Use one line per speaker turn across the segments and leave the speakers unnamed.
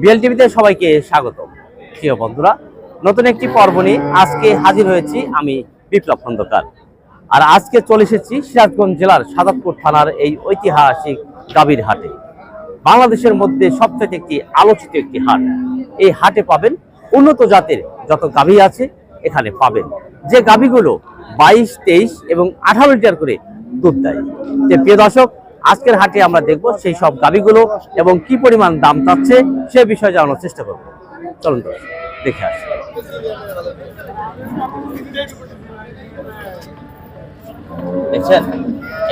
BL টিভিতে সবাইকে স্বাগত প্রিয় বন্ধুরা, নতুন একটি পর্ব নিয়ে আজকে হাজির হয়েছি আমি বিপ্লব খন্দকার। আর আজকে চলে এসেছি সিরাজগঞ্জ জেলার সাদাতপুর থানার এই ঐতিহাসিক গাভীর হাটে। বাংলাদেশের মধ্যে সবচেয়ে একটি আলোচিত একটি হাট। এই হাটে পাবেন উন্নত জাতের যত গাভী আছে, এখানে পাবেন। যে গাভীগুলো বাইশ, তেইশ এবং আঠারো লিটার করে দুধ দেয়। প্রিয় দর্শক আজকের হাটে আমরা দেখব সেই সব গাভীগুলো এবং কি পরিমাণ দাম চাচ্ছে সে বিষয়ে জানানোর চেষ্টা করব। চলুন দেখে আসি। দেখছেন?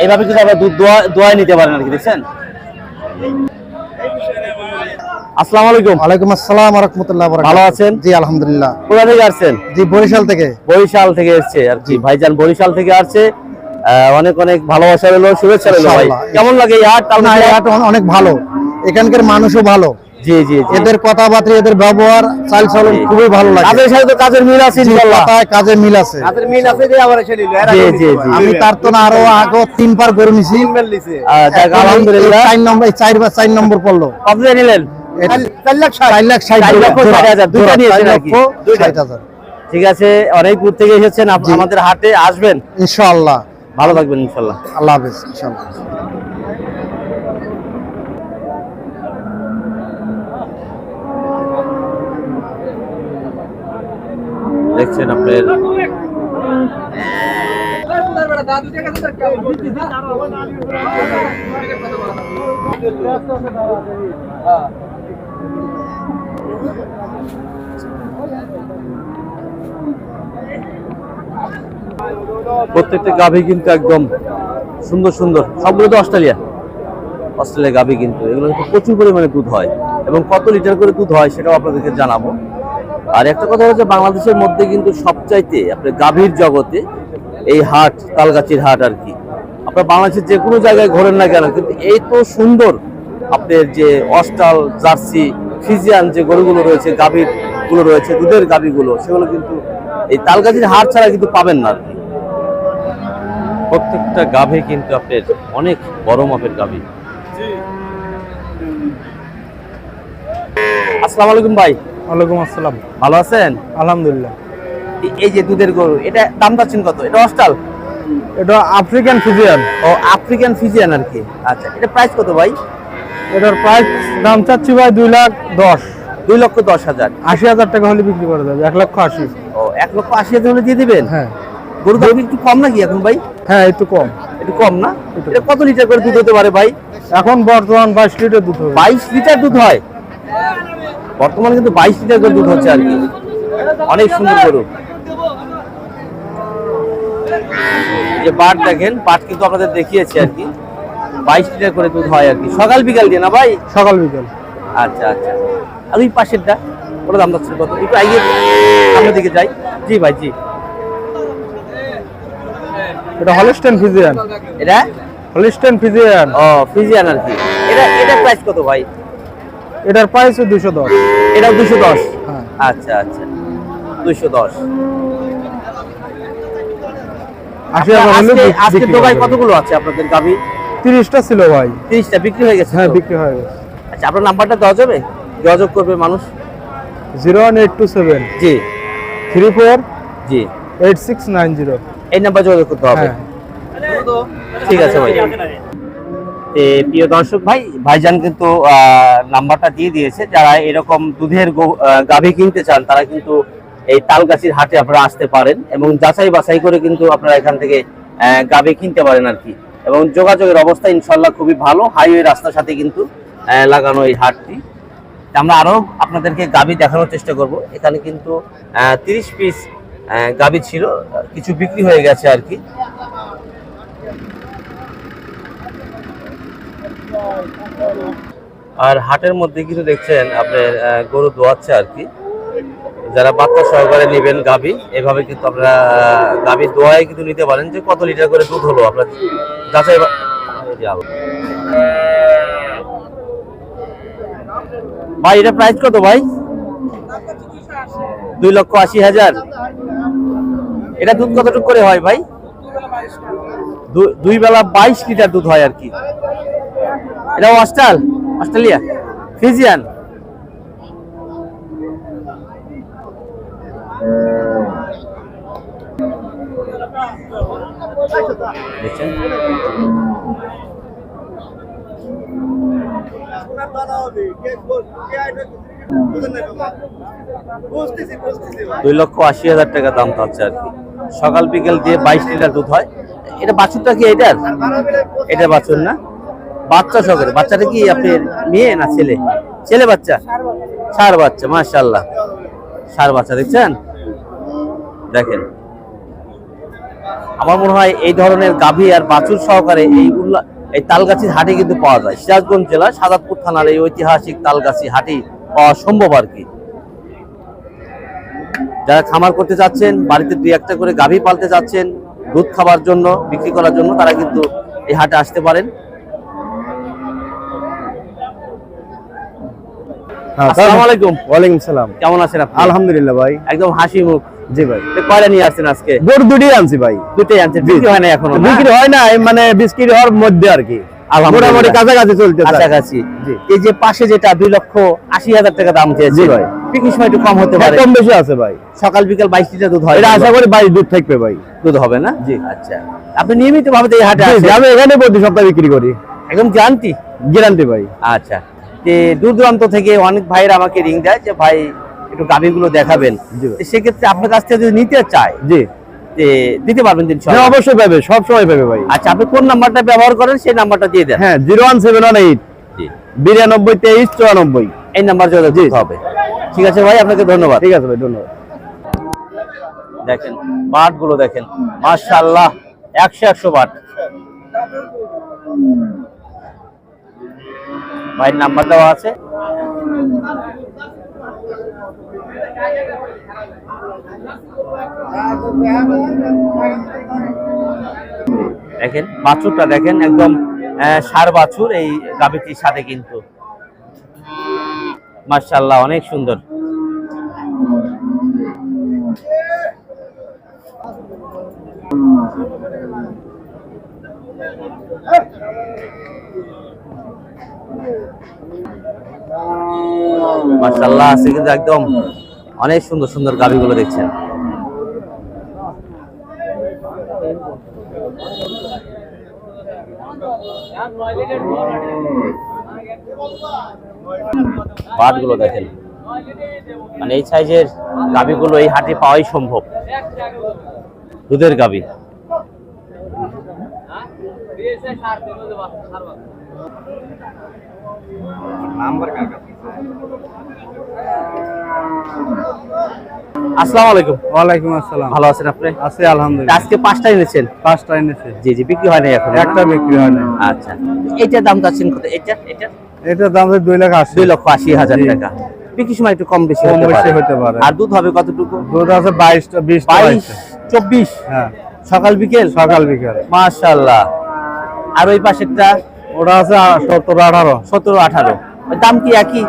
এইভাবে কিন্তু আমরা দুধ দোয়া দোয়ায় নিতে পারেন আর কি দেখছেন? আসসালামু আলাইকুম।
ওয়ালাইকুম আসসালাম রহমতুল্লাহ
ভালো আছেন?
জি আলহামদুলিল্লাহ।
কোথা থেকে আসছেন?
জি বরিশাল থেকে।
বরিশাল থেকে এসছে। আর কি ভাইজান বরিশাল থেকে আসছে। অনেক অনেক ভালোবাসা রইল শুভেচ্ছা রইল ভাই। কেমন লাগে এই হাট?
না এই হাট অনেক ভালো। এখানকার মানুষও ভালো।
জি জি
এদের কথাবার্তা এদের ব্যবহার চাল চলন খুবই ভালো লাগে।
কাজের সাথে তো কাজের মিল আছে ইনশাআল্লাহ।
কাজে মিল আছে।
কাজের মিল আছে যে আবার এসে নিল।
জি জি জি। আমি তার তো না আরও আগে তিন পার করে নিছি। এই-
আলহামদুলিল্লাহ।
চার নম্বর চার বা চার নম্বর পড়ল।
কত নিলেন?
চার লাখ ষাট। চার লাখ ষাট
চার লক্ষ
জোড়া,
ষাট হাজার, দুইটা
জোড়া,
নিয়েছেন
চার
আর কি?
লক্ষ
দুইটা।
ষাট হাজার।
ঠিক আছে অনেক দূর থেকে এসেছেন আমাদের হাটে আসবেন।
ইনশাআল্লাহ।
ভালো থাকবেন ইনশাল্লাহ
আল্লাহ হাফেজ ইনশাআল্লাহ।
দেখছেন আপনার প্রত্যেকটা গাভী কিন্তু একদম সুন্দর সুন্দর, সবগুলো তো অস্ট্রেলিয়া। অস্ট্রেলিয়া গাভী কিন্তু এগুলো কিন্তু প্রচুর পরিমাণে দুধ হয় এবং কত লিটার করে দুধ হয় সেটাও আপনাদেরকে জানাব। আর একটা কথা হচ্ছে, বাংলাদেশের মধ্যে কিন্তু সবচাইতে আপনার গাভীর জগতে এই হাট, তালগাছির হাট আর কি, আপনার বাংলাদেশের যে কোনো জায়গায় ঘোরেন না কেন, কিন্তু এই তো সুন্দর আপনার যে অস্টাল জার্সি, ফিজিয়ান যে গরুগুলো রয়েছে গাভীরগুলো রয়েছে, দুধের গাভীগুলো, সেগুলো কিন্তু এই তালগাছির হাট ছাড়া কিন্তু পাবেন না। প্রত্যেকটা গাভে কিন্তু আপনার অনেক বড় মাপের গাভী। আসসালামু আলাইকুম ভাই।
ওয়ালাইকুম আসসালাম।
ভালো আছেন?
আলহামদুলিল্লাহ।
এই যে দুধের গরু এটা দাম পাচ্ছেন কত? এটা অস্টাল
এটা আফ্রিকান ফিজিয়ান।
ও আফ্রিকান ফিজিয়ান আর কি। আচ্ছা এটা প্রাইস কত ভাই?
এটার প্রাইস দাম চাচ্ছি ভাই দুই লাখ দশ।
দুই লক্ষ দশ হাজার।
আশি হাজার টাকা হলে বিক্রি করা যাবে এক লক্ষ আশি।
এক লক্ষ আশি হাজার হলে দিয়ে দিবেন?
হ্যাঁ।
গরু দাম একটু কম নাকি এখন ভাই?
হ্যাঁ একটু কম।
একটু কম না? এটা কত লিটার করে দুধ হতে পারে ভাই?
এখন বর্তমান বাইশ লিটার দুধ
বাইশ লিটার দুধ হয়? বর্তমানে কিন্তু বাইশ লিটার করে দুধ হচ্ছে আর কি। অনেক সুন্দর গরু। যে পাট দেখেন পাট কিন্তু আপনাদের দেখিয়েছি আর কি। বাইশ লিটার করে দুধ হয় আর কি। সকাল বিকাল দিয়ে না ভাই?
সকাল বিকাল।
আচ্ছা আচ্ছা। আর ওই পাশেরটা ওটা দাম যাচ্ছে কত? একটু আগে সামনের দিকে যাই। জি ভাই জি।
এটা হলিস্টেন ফিজিয়ান
এটা?
হলিস্টেন ফিজিয়ান
ও ফিজিয়ান আর কি। এটা এটা প্রাইস কত ভাই?
এটার প্রাইস দুশো দশ।
এটাও দুশো দশ?
হ্যাঁ।
আচ্ছা আচ্ছা। দুশো দশ।
আশি হাজার হলে
আজকে
বিক্রি
আজকে
করা
দোকায় কতগুলো আছে আপনাদের
ছিল ভাই।
তিরিশটা বিক্রি হয়ে গেছে
হ্যাঁ বিক্রি হয়ে গেছে।
আচ্ছা আপনার নাম্বারটা দেওয়া যাবে? যোগাযোগ করবে মানুষ?
Zero one eight two seven.
জি।
থ্রি ফোর
জি।
এইট সিক্স নাইন জিরো
এই নাম্বার যোগাযোগ করতে হবে।
হ্যাঁ।
ঠিক আছে ভাই। প্রিয় দর্শক ভাই ভাইজান কিন্তু নাম্বারটা দিয়ে দিয়েছে। যারা এরকম দুধের গাভী কিনতে চান তারা কিন্তু এই তালগাছির হাটে আপনারা আসতে পারেন এবং যাচাই বাছাই করে কিন্তু আপনারা এখান থেকে গাভী কিনতে পারেন আর কি। এবং যোগাযোগের অবস্থা ইনশাল্লাহ খুবই ভালো। হাইওয়ে রাস্তার সাথে কিন্তু লাগানো এই হাটটি। আমরা আরও আপনাদেরকে গাভী দেখানোর চেষ্টা করব। এখানে কিন্তু তিরিশ পিস গাভী ছিল, কিছু বিক্রি হয়ে গেছে আর কি। আর হাটের মধ্যে কিন্তু দেখছেন আপনার গরু দোয়াচ্ছে আর কি। যারা বাচ্চা সহকারে নেবেন গাভী এভাবে কিন্তু আপনারা গাভী দোয়ায় কিন্তু নিতে পারেন যে কত লিটার করে দুধ হলো। আপনার যাচাই ভাই, এটা প্রাইস কত ভাই? দুই লক্ষ আশি হাজার। এটা দুধ কতটুকু করে হয় ভাই? দুই বেলা বাইশ লিটার দুধ হয় আর কি। এটা অস্ট্রাল, অস্ট্রেলিয়া, ফিজিয়ান। দুই লক্ষ আশি হাজার টাকা দাম। পাচ্ছে আর কি। সকাল বিকেল দিয়ে বাইশ লিটার দুধ হয়। এটা বাছুরটা কি এটার? এটা বাছুর না? বাচ্চা সকের বাচ্চাটা কি আপনার মেয়ে না ছেলে? ছেলে বাচ্চা? সার বাচ্চা। মাশাল্লাহ সার বাচ্চা দেখছেন? দেখেন। আমার মনে হয় এই ধরনের গাভী আর বাছুর সহকারে এই উল্লা এই তালগাছির হাটে কিন্তু পাওয়া যায়। সিরাজগঞ্জ জেলা সাদাতপুর থানার এই ঐতিহাসিক তালগাছি হাটি পাওয়া সম্ভব আর কি। যারা খামার করতে চাচ্ছেন বাড়িতে দুই একটা করে গাভী পালতে চাচ্ছেন দুধ খাবার জন্য বিক্রি করার জন্য তারা কিন্তু এই হাটে আসতে পারেন।
হ্যাঁ,
আসসালামু আলাইকুম।
ওয়ালাইকুম সালাম।
কেমন আছেন আপনি?
আলহামদুলিল্লাহ ভাই।
একদম হাসি মুখ।
জি ভাই।
কয়টা নিয়ে আসছেন আজকে?
গরু দুটি আনছি ভাই।
দুটোই আনছেন বিক্রি হয় না এখনও
বিক্রি হয় না মানে বিক্রি হওয়ার মধ্যে আর কি। মোটামুটি কাছাকাছি চলতে
কাছাকাছি। এই যে পাশে যেটা দুই লক্ষ আশি হাজার টাকা দাম চেয়েছে।
ভাই।
বিক্রির সময় একটু কম হতে পারে।
কম বেশি আছে ভাই।
সকাল বিকাল বাইশ লিটার দুধ হয়
এটা আশা করি বাইশ দুধ থাকবে ভাই।
দুধ হবে না?
জি।
আচ্ছা। আপনি নিয়মিত ভাবে এই হাটে আসেন।
আমি এখানে প্রতি সপ্তাহে বিক্রি করি।
একদম গ্যারান্টি
গ্যারান্টি ভাই।
আচ্ছা। যে দূর দূরান্ত থেকে অনেক ভাইরা আমাকে রিং দেয় যে ভাই একটু গাভীগুলো দেখাবেন। সেক্ষেত্রে আপনার কাছ থেকে যদি নিতে চায়
জি।
যে দিতে পারবেন
হ্যাঁ অবশ্যই পাবে সব সময় পাবে ভাই।
আচ্ছা আপনি কোন নাম্বারটা ব্যবহার করেন সেই নাম্বারটা দিয়ে দেন।
হ্যাঁ zero one seven one eight বিরানব্বই তেইশ চুরানব্বই।
এই নাম্বার যোগাযোগ দিতে হবে। ঠিক আছে ভাই আপনাকে ধন্যবাদ।
ঠিক আছে ভাই ধন্যবাদ।
দেখেন। মাশাআল্লাহ একশো একশো বাট। ভাইয়ের নাম্বার দেওয়া আছে। দেখেন বাছুরটা দেখেন একদম ষাঁড় বাছুর এই গাবিটির সাথে কিন্তু। মাশাআল্লাহ অনেক সুন্দর। মাশাআল্লাহ আছে কিন্তু একদম অনেক সুন্দর সুন্দর গাবিগুলো দেখছেন। বাটগুলো দেখেন। মানে এই সাইজের গাবিগুলো এই হাটে পাওয়াই সম্ভব। দুধের গাবি আসসালামু আলাইকুম।
ওয়ালাইকুম আসসালাম।
ভালো আছেন আপনি?
আছে আলহামদুলিল্লাহ।
আজকে পাঁচটা এনেছেন?
পাঁচটা এনেছে।
জি জি বিক্রি হয় নাই এখন
একটা বিক্রি হয় না
আচ্ছা। এইটার দাম চাচ্ছেন কত? এটা এটা
এটার দাম হচ্ছে দুই লাখ আশি।
দুই লক্ষ আশি হাজার টাকা। বিক্রির সময় একটু কম বেশি
কম বেশি হতে পারে।
আর দুধ হবে কতটুকু?
দুধ আছে বাইশটা বিশটা
বাইশ চব্বিশ?
হ্যাঁ।
সকাল বিকেল?
সকাল বিকাল।
মাশাল্লাহ আর ওই পাশেরটা?
ওটা আছে সত্তর আঠারো।
সতেরো আঠারো। দাম কি একই?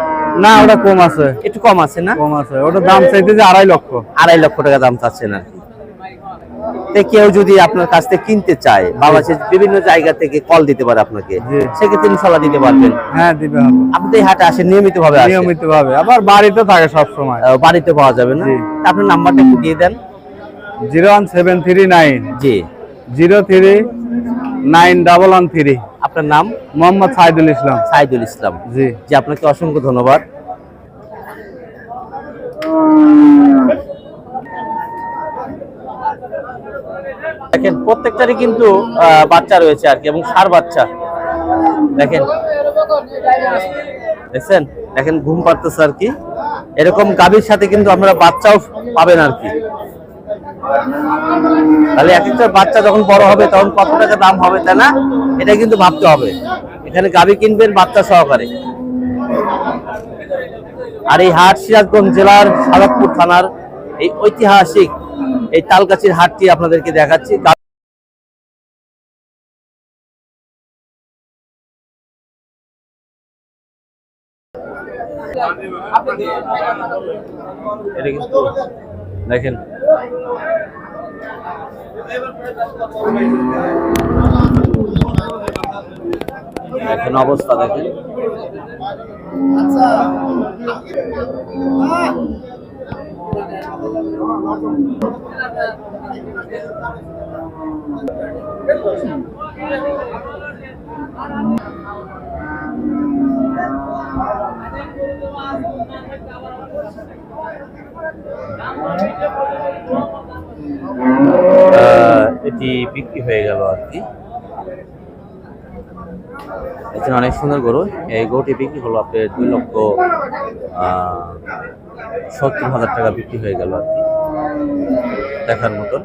না ওটা কম আছে।
একটু কম আছে না?
কম আছে। ওটার দাম চাইতে যে আড়াই লক্ষ।
আড়াই লক্ষ টাকা দাম কি তো কেউ যদি আপনার কাছ থেকে কিনতে চায় বাংলাদেশের বিভিন্ন জায়গা থেকে কল দিতে পারে আপনাকে। সেক্ষেত্রে ইনশাল্লাহ দিতে পারবেন।
হ্যাঁ হবে।
আপনি তো হাটে আসেন নিয়মিত ভাবে
নিয়মিত ভাবে আবার বাড়িতে থাকে সব সময়
বাড়িতে পাওয়া যাবে না? আপনার নাম্বারটা একটু দিয়ে দেন।
Zero one seven three nine.
জি।
Zero three nine double one three.
আপনার নাম?
মোহাম্মদ সাইদুল ইসলাম।
সাইদুল ইসলাম।
জি।
জি আপনাকে অসংখ্য ধন্যবাদ। দেখেন প্রত্যেকটারই কিন্তু বাচ্চা রয়েছে আর কি এবং সার বাচ্চা। দেখেন। দেখছেন? দেখেন ঘুম পাড়তেছে আর কি। এরকম গাভীর সাথে কিন্তু আপনারা বাচ্চাও পাবেন আর কি। তাহলে এক একটা বাচ্চা যখন বড় হবে, তখন কত টাকা দাম হবে, তাই না? এটা কিন্তু ভাবতে হবে। এখানে গাভী কিনবেন বাচ্চা সহকারে। আর এই হাট সিরাজগঞ্জ জেলার সাদাতপুর থানার এই ঐতিহাসিক এই তালগাছির হাটটি আপনাদেরকে দেখাচ্ছি। দেখেন এখন অবস্থা দেখেন। আহ, এটি বিক্রি হয়ে গেল আর কি। এখানে অনেক সুন্দর গরু। এই গরুটি বিক্রি হলো আপনার দুই লক্ষ সত্তর হাজার টাকা বিক্রি হয়ে গেল আর কি। দেখার মতন।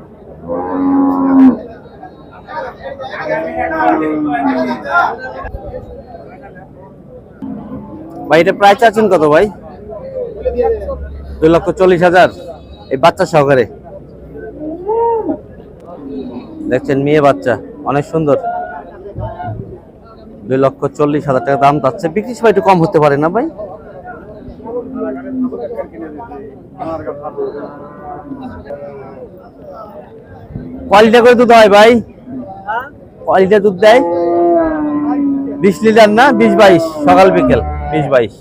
ভাই, এটা প্রায় চাচ্ছেন কত ভাই? দুই লক্ষ চল্লিশ হাজার। এই বাচ্চা সহকারে। দেখছেন মেয়ে বাচ্চা, অনেক সুন্দর। দুই লক্ষ চল্লিশ হাজার টাকা দাম যাচ্ছে বিক্রি সময় একটু কম হতে পারে না ভাই? কোয়ালিটা করে দুধ হয় ভাই? কোয়ালিটা দুধ দেয়? বিশ লিটার না? বিশ বাইশ, সকাল বিকেল। বিশ বাইশ